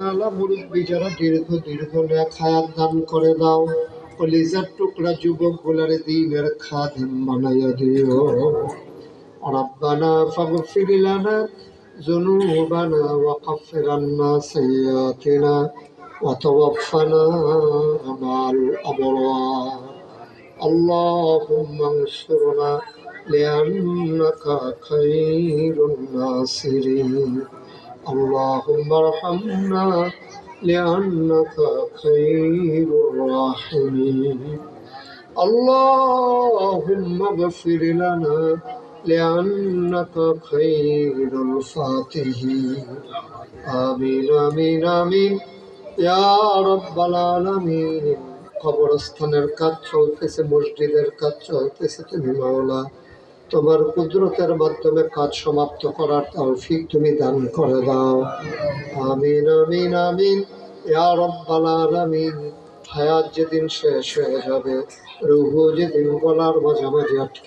আল্লাহ মুরব্বী যারা দীর্ঘ দীর্ঘ নেক হায়াত দান করে দাও কলিজার টুকরা যুবক গুলারে দিনের খাদিম বানাইয়া দিও ربنا فاغفر لنا ذنوبنا وكفر عنا سيئاتنا وتوفنا مع الأبرار اللهم انصرنا لأنك خير الناصرين اللهم ارحمنا لأنك خير الراحمين اللهم اغفر لنا لأنك خير الفاتحين آمين آمين آمين يا رب العالمين কবরস্থানের কাজ চলতেছে মসজিদের কাজ চলতেছে তুমি মাওলা তোমার কুদরতের মাধ্যমে কাজ সমাপ্ত করার তৌফিক তুমি দান করে দাও। আমিন আমিন আমিন। হায়াত যেদিন শেষ হয়ে যাবে, রুহু যেদিন গলার মাঝামাঝি আটকে